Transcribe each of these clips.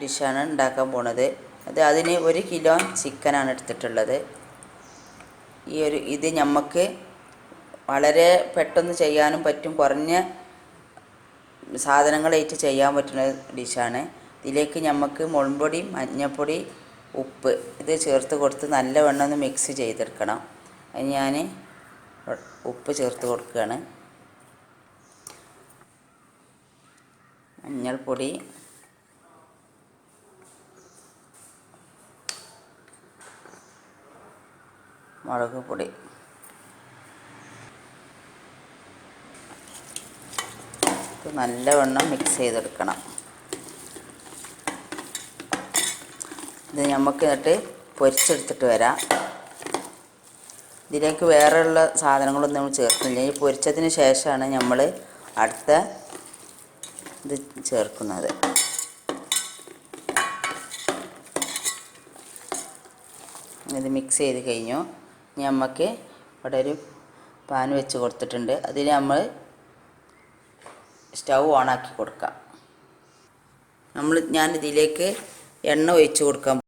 ഡിഷാണ് ഉണ്ടാക്കാൻ പോണത്. അത് അതിന് ഒരു കിലോ ചിക്കനാണ് എടുത്തിട്ടുള്ളത്. ഈ ഒരു ഇത് നമുക്ക് വളരെ പെട്ടെന്ന് ചെയ്യാനും പറ്റും. കുറഞ്ഞ സാധനങ്ങളായിട്ട് ചെയ്യാൻ പറ്റുന്ന ഡിഷാണ്. ഇതിലേക്ക് നമുക്ക് മുളമ്പൊടി മഞ്ഞൾപ്പൊടി ഉപ്പ് ഇത് ചേർത്ത് കൊടുത്ത് നല്ലവണ്ണം ഒന്ന് മിക്സ് ചെയ്തെടുക്കണം. അത് ഞാൻ ഉപ്പ് ചേർത്ത് കൊടുക്കുകയാണ് മഞ്ഞൾപ്പൊടി മുളക് പൊടി. ഇത് നല്ലവണ്ണം മിക്സ് ചെയ്തെടുക്കണം. ഇത് നമുക്ക് എന്നിട്ട് പൊരിച്ചെടുത്തിട്ട് വരാം. ഇതിലേക്ക് വേറെയുള്ള സാധനങ്ങളൊന്നും നമ്മൾ ചേർക്കുന്നില്ല. ഈ പൊരിച്ചതിന് ശേഷമാണ് നമ്മൾ അടുത്ത ഇത് ചേർക്കുന്നത്. ഇത് മിക്സ് ചെയ്ത് കഴിഞ്ഞു. ഇനി നമുക്ക് ഇവിടെ ഒരു പാൻ വെച്ച് കൊടുത്തിട്ടുണ്ട്. അതിൽ നമ്മൾ സ്റ്റൗ ഓണാക്കി കൊടുക്കാം. നമ്മൾ ഞാൻ ഇതിലേക്ക് എണ്ണ ഒഴിച്ച് കൊടുക്കാം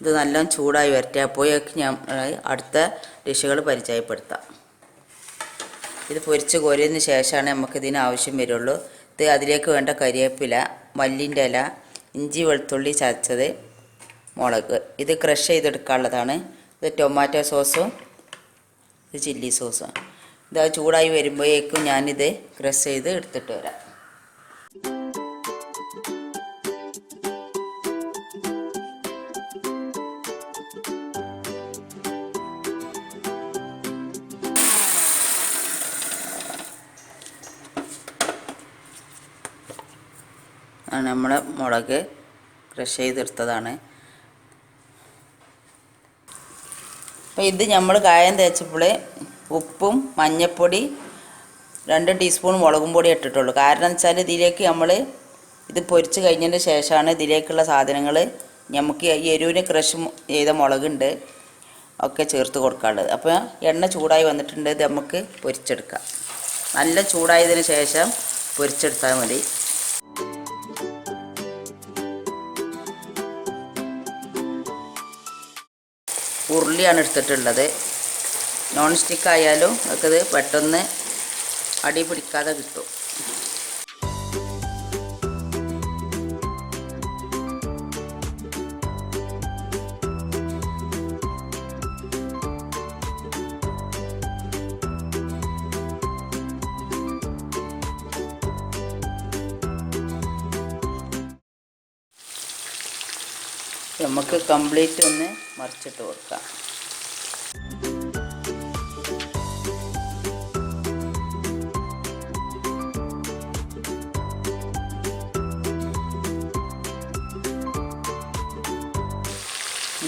ഇത് നല്ലോണം ചൂടായി വരട്ടെ. അപ്പോഴേക്ക് ഞാൻ അടുത്ത ഡിഷുകൾ പരിചയപ്പെടുത്താം. ഇത് പൊരിച്ച് കോരിയതിന് ശേഷമാണ് നമുക്ക് ഇതിന് ആവശ്യം വരുള്ളൂ. ഇത് അതിലേക്ക് വേണ്ട കരിവേപ്പില മല്ലിന്റെ ഇല ഇഞ്ചി വെളുത്തുള്ളി ചതച്ചത് മുളക്. ഇത് ക്രഷ് ചെയ്തെടുക്കാനുള്ളതാണ്. ഇത് ടൊമാറ്റോ സോസും ഇത് ചില്ലി സോസും ഇത് ചൂടായി വരുമ്പോഴേക്കും ഞാനിത് ക്രഷ് ചെയ്ത് എടുത്തിട്ട് വരാം. ആണ് നമ്മളെ മുളക് ക്രഷ് ചെയ്തെടുത്തതാണ്. അപ്പോൾ ഇത് നമ്മൾ കായം തേച്ചപ്പോൾ ഉപ്പും മഞ്ഞൾപ്പൊടി രണ്ട് ടീസ്പൂൺ മുളകും പൊടി ഇട്ടിട്ടുള്ളൂ. കാരണം വെച്ചാൽ ഇതിലേക്ക് നമ്മൾ ഇത് പൊരിച്ച് കഴിഞ്ഞതിന് ശേഷമാണ് ഇതിലേക്കുള്ള സാധനങ്ങൾ നമുക്ക് ഈ എരുവിന് ക്രഷ് ചെയ്ത മുളകുണ്ട് ഒക്കെ ചേർത്ത് കൊടുക്കാനുള്ളത്. അപ്പോൾ എണ്ണ ചൂടായി വന്നിട്ടുണ്ട്. ഇത് നമുക്ക് പൊരിച്ചെടുക്കാം. നല്ല ചൂടായതിന് ശേഷം പൊരിച്ചെടുത്താൽ മതി. ഉരുളിയാണ് എടുത്തിട്ടുള്ളത്. നോൺ സ്റ്റിക്ക് ആയാലും ഒക്കെ ഇത് പെട്ടെന്ന് അടി പിടിക്കാതെ കിട്ടും. നമുക്ക് കംപ്ലീറ്റ് ഒന്ന് മറിച്ചിട്ട് കൊടുക്കാം.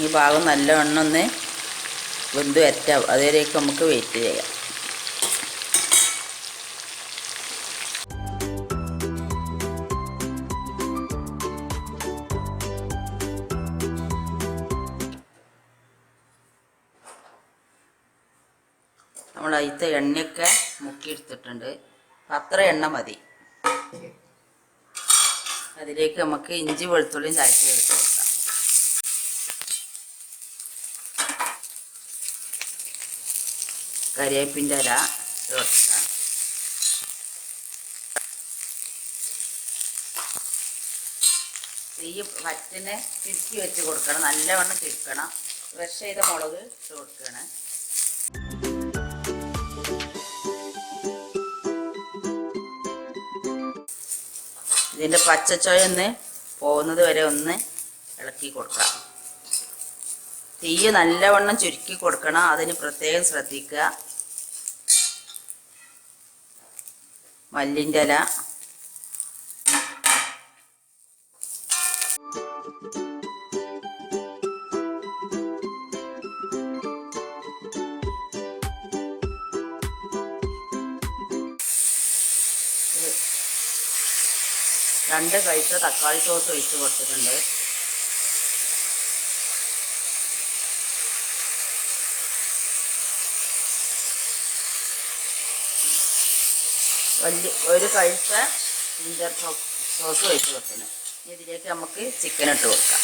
ഈ ഭാഗം നല്ലവണ്ണം ഒന്ന് വെന്ത് വറ്റാം അതുവരെയൊക്കെ നമുക്ക് വെയിറ്റ് ചെയ്യാം. നമ്മൾ അതിലത്തെ എണ്ണയൊക്കെ മുക്കിയെടുത്തിട്ടുണ്ട്. അത്ര എണ്ണ മതി. അതിലേക്ക് നമുക്ക് ഇഞ്ചി വെളുത്തുള്ളിയും ചായച്ച് എടുത്ത് കൊടുക്കാം. കരിയേപ്പിന്റെ ഇല കൊടുക്കാം. തീ വറ്റിനെ തിരുക്കി വെച്ച് കൊടുക്കണം. നല്ലവണ്ണം തിരുക്കണം. ഫ്രഷ് ചെയ്ത മുളക് ഇട്ട് ഇതിന്റെ പച്ചച്ചോയ ഒന്ന് പോകുന്നത് വരെ ഒന്ന് ഇളക്കി കൊടുക്കാം. തീ നല്ലവണ്ണം ചുരുക്കി കൊടുക്കണം. അതിന് പ്രത്യേകം ശ്രദ്ധിക്കുക. മല്ലിന്റെ ഇല. രണ്ട് കഴിച്ച തക്കാളി സോസ് ഒഴിച്ച് കൊടുത്തിട്ടുണ്ട്. വലിയ ഒരു കൈസ ജിഞ്ചർ സോസ് ഒഴിച്ച് കൊടുക്കുന്നത് ഇതിലേക്ക് നമുക്ക് ചിക്കൻ ഇട്ട് കൊടുക്കാം.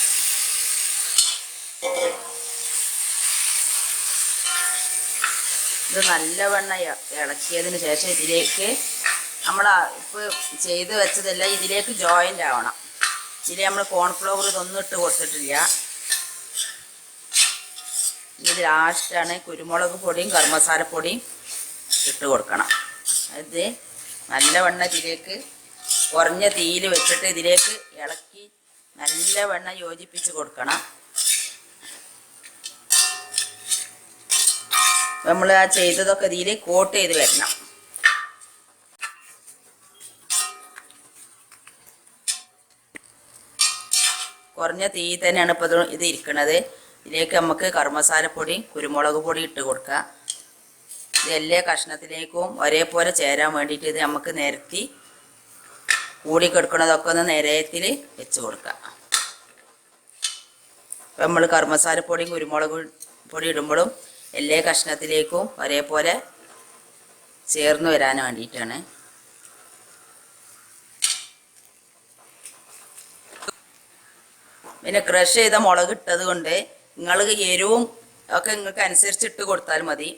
ഇത് നല്ലവണ്ണം ഇളക്കിയതിന് ശേഷം ഇതിലേക്ക് നമ്മൾ ഇപ്പോൾ ചെയ്ത് വെച്ചതെല്ലാം ഇതിലേക്ക് ജോയിന്റ് ആവണം. ഇതിൽ നമ്മൾ കോൺഫ്ലവർ ഇതൊന്നും ഇട്ട് കൊടുത്തിട്ടില്ല. ഇത് ലാസ്റ്റാണ് കുരുമുളക് പൊടിയും കർമ്മസാലപ്പൊടിയും ഇട്ട് കൊടുക്കണം. ഇത് നല്ലവണ്ണം ഇതിലേക്ക് കുറഞ്ഞ തീയിൽ വെച്ചിട്ട് ഇതിലേക്ക് ഇളക്കി നല്ലവണ്ണം യോജിപ്പിച്ച് കൊടുക്കണം. നമ്മൾ ആ ചെയ്തതൊക്കെ ഇതിൽ കോട്ട് ചെയ്ത് വരണം. കുറഞ്ഞ തീ തന്നെയാണ് ഇപ്പോൾ ഇത് ഇരിക്കുന്നത് ഇതിലേക്ക് നമുക്ക് കർമ്മസാരപ്പൊടി കുരുമുളക് പൊടി ഇട്ട് കൊടുക്കുക ഇത് എല്ലാ കഷ്ണത്തിലേക്കും ഒരേപോലെ ചേരാൻ വേണ്ടിയിട്ട് ഇത് നമുക്ക് നിരത്തി കൂടി കിടക്കുന്നതൊക്കെ ഒന്ന് നിരയത്തിൽ വെച്ച് കൊടുക്കുക അപ്പം നമ്മൾ കർമ്മസാരപ്പൊടിയും കുരുമുളക് പൊടി ഇടുമ്പോഴും എല്ലാ കഷ്ണത്തിലേക്കും ഒരേപോലെ ചേർന്ന് വരാൻ വേണ്ടിയിട്ടാണ്. പിന്നെ ക്രഷ് ചെയ്ത മുളക് ഇട്ടത് കൊണ്ട് നിങ്ങൾ എരിവും ഒക്കെ നിങ്ങൾക്ക് അനുസരിച്ച് ഇട്ട് കൊടുത്താൽ മതി.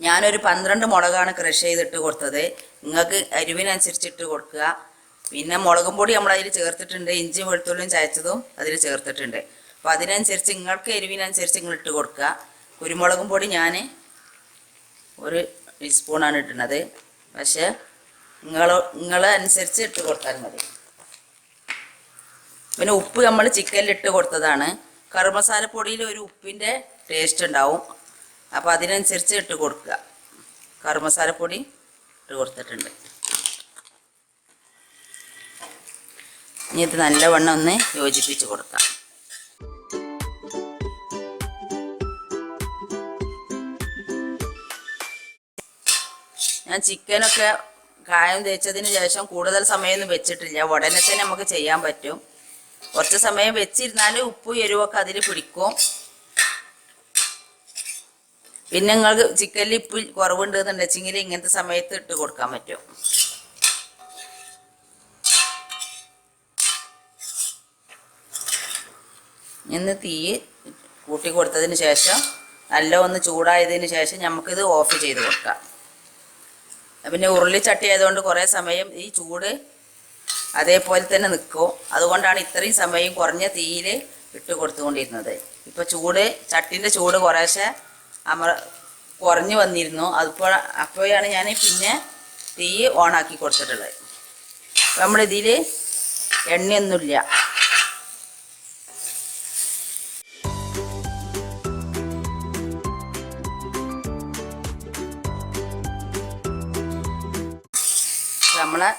ഞാനൊരു പന്ത്രണ്ട് മുളകാണ് ക്രഷ് ചെയ്തിട്ട് കൊടുത്തത്. നിങ്ങൾക്ക് അരിവിനനുസരിച്ച് ഇട്ട് കൊടുക്കുക. പിന്നെ മുളകും പൊടി നമ്മൾ അതിൽ ചേർത്തിട്ടുണ്ട്. ഇഞ്ചി വെളുത്തുള്ളിയും ചായച്ചതും അതിൽ ചേർത്തിട്ടുണ്ട്. അപ്പം അതിനനുസരിച്ച് നിങ്ങൾക്ക് എരിവിനനുസരിച്ച് നിങ്ങൾ ഇട്ട് കൊടുക്കുക. കുരുമുളകും പൊടി ഞാൻ ഒരു ടീസ്പൂണാണ് ഇട്ടുന്നത് പക്ഷേ നിങ്ങൾ നിങ്ങളെ അനുസരിച്ച് ഇട്ട് കൊടുത്താൽ മതി. പിന്നെ ഉപ്പ് നമ്മൾ ചിക്കനിൽ ഇട്ട് കൊടുത്തതാണ്. കറുമസാല പൊടിയിൽ ഒരു ഉപ്പിന്റെ ടേസ്റ്റ് ഉണ്ടാവും. അപ്പോൾ അതിനനുസരിച്ച് ഇട്ട് കൊടുക്കുക കറുമസാല പൊടി ഇട്ട് കൊടുത്തിട്ടുണ്ട്. ഇനി ഇത് നല്ലവണ്ണം ഒന്ന് യോജിപ്പിച്ച് കൊടുക്കാം. ഞാൻ ചിക്കനൊക്കെ കായം തേച്ചതിന് ശേഷം കൂടുതൽ സമയമൊന്നും വെച്ചിട്ടില്ല. ഉടനെ തന്നെ നമുക്ക് ചെയ്യാൻ പറ്റും. കുറച്ച് സമയം വെച്ചിരുന്നാൽ ഉപ്പും എരിവൊക്കെ അതിൽ പിടിക്കും. പിന്നെ നിങ്ങൾക്ക് ചിക്കനിൽ ഇപ്പ് കുറവുണ്ട് എന്നുണ്ടെച്ചെങ്കിൽ ഇങ്ങനത്തെ സമയത്ത് ഇട്ട് കൊടുക്കാൻ പറ്റും. ഇന്ന് തീ കൂട്ടി കൊടുത്തതിന് ശേഷം നല്ല ഒന്ന് ചൂടായതിന് ശേഷം നമുക്കിത് ഓഫ് ചെയ്ത് കൊടുക്കാം. പിന്നെ ഉരുളിച്ചട്ടി ആയതുകൊണ്ട് കുറേ സമയം ഈ ചൂട് അതേപോലെ തന്നെ നിൽക്കും. അതുകൊണ്ടാണ് ഇത്രയും സമയം കുറഞ്ഞ തീയിൽ ഇട്ട് കൊടുത്തുകൊണ്ടിരുന്നത്. ഇപ്പോൾ ചൂട് ചട്ടിന്റെ ചൂട് കുറേശ്ശെ അമർ കുറഞ്ഞു വന്നിരുന്നു. അതിപ്പോൾ അപ്പോഴാണ് ഞാൻ പിന്നെ തീ ഓണാക്കി കൊടുത്തിട്ടുള്ളത്. നമ്മളിതിൽ എണ്ണയൊന്നുമില്ല. നമ്മളെ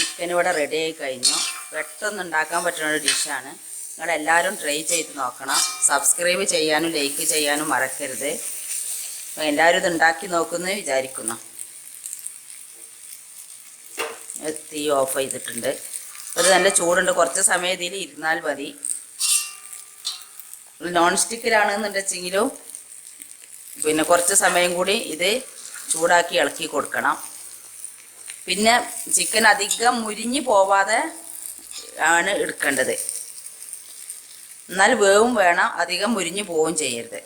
ചിക്കൻ ഇവിടെ റെഡി ആയി കഴിഞ്ഞു. പെട്ടെന്ന് ഉണ്ടാക്കാൻ പറ്റുന്ന ഒരു ഡിഷാണ് നിങ്ങളെല്ലാവരും ട്രൈ ചെയ്ത് നോക്കണം. സബ്സ്ക്രൈബ് ചെയ്യാനും ലൈക്ക് ചെയ്യാനും മറക്കരുത്. അപ്പോൾ എല്ലാവരും ഇത് ഉണ്ടാക്കി നോക്കുമെന്ന് വിചാരിക്കുന്നു. തീ ഓഫ് ചെയ്തിട്ടുണ്ട്. ഒരു നല്ല ചൂടുണ്ട്. കുറച്ച് സമയം ഇതിൽ ഇരുന്നാൽ മതി. നോൺ സ്റ്റിക്കിലാണെന്നുണ്ടെച്ചെങ്കിലും പിന്നെ കുറച്ച് സമയം കൂടി ഇത് ചൂടാക്കി ഇളക്കി കൊടുക്കണം. പിന്നെ ചിക്കൻ അധികം മുരിഞ്ഞു പോവാതെ ആണ് എടുക്കേണ്ടത്. എന്നാൽ വേവും വേണം അധികം മുരിഞ്ഞു പോവുകയും ചെയ്യരുത്.